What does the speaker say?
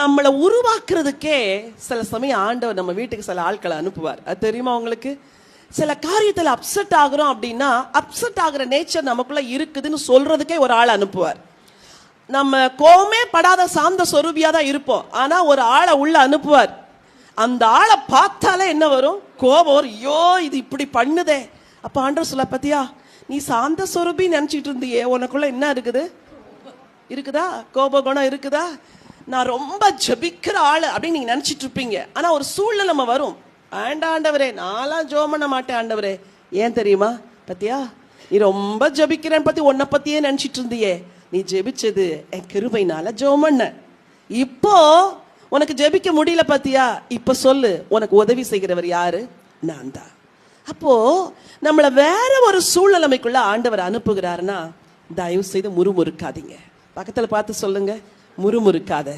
நம்மளை உருவாக்குறதுக்கே சில சமயம் ஆண்டவர் நம்ம வீட்டுக்கு சில ஆட்களை அனுப்புவார். அது தெரியுமா உங்களுக்கு? சில காரியத்தில் அப்செட் ஆகுறோம் அப்படின்னா அப்செட் ஆகுற நேச்சர் நமக்குள்ள இருக்குதுன்னு சொல்றதுக்கே ஒரு ஆள் அனுப்புவார். நம்ம கோமே படாத சாந்த சொரூபியா தான் இருப்போம். ஆனா ஒரு ஆளை உள்ள அனுப்புவார். அந்த ஆளை பார்த்தாலே என்ன வரும்? கோபம் வரும். ஐயோ இது இப்படி பண்ணுதே. அப்ப ஆண்டவர் சொல்ல பத்தியா நீ சாந்த சொரூபி நினைச்சிட்டு இருந்தியே. உனக்குள்ள என்ன இருக்குது? இருக்குதா? கோப குணம் இருக்குதா? நான் ரொம்ப ஜபிக்கிற ஆளு அப்படின்னு நீங்க நினைச்சிட்டு இருப்பீங்க. ஆனா ஒரு சூழ்நிலை நம்ம வரும். ஆண்டா ஆண்டவரே நான்லாம் ஜோம் பண்ண மாட்டேன் ஆண்டவரே. ஏன் தெரியுமா? பத்தியா? நீ ரொம்ப ஜபிக்கிறேன் பத்தி உன்னை பத்தியே நினைச்சிட்டு இருந்தியே. நீ ஜெபிச்சது என் கிருபைனால ஜோம் பண்ண. இப்போ உனக்கு ஜெபிக்க முடியல பாத்தியா? இப்ப சொல்லு உனக்கு உதவி செய்கிறவர் யாரு? நான் தான். அப்போ நம்மள வேற ஒரு சூழ்நிலைமைக்குள்ள ஆண்டவர் அனுப்புகிறாருன்னா தயவு செய்து முறுமுறுக்காதீங்க. பக்கத்துல பார்த்து சொல்லுங்க. முறுமுறுக்காத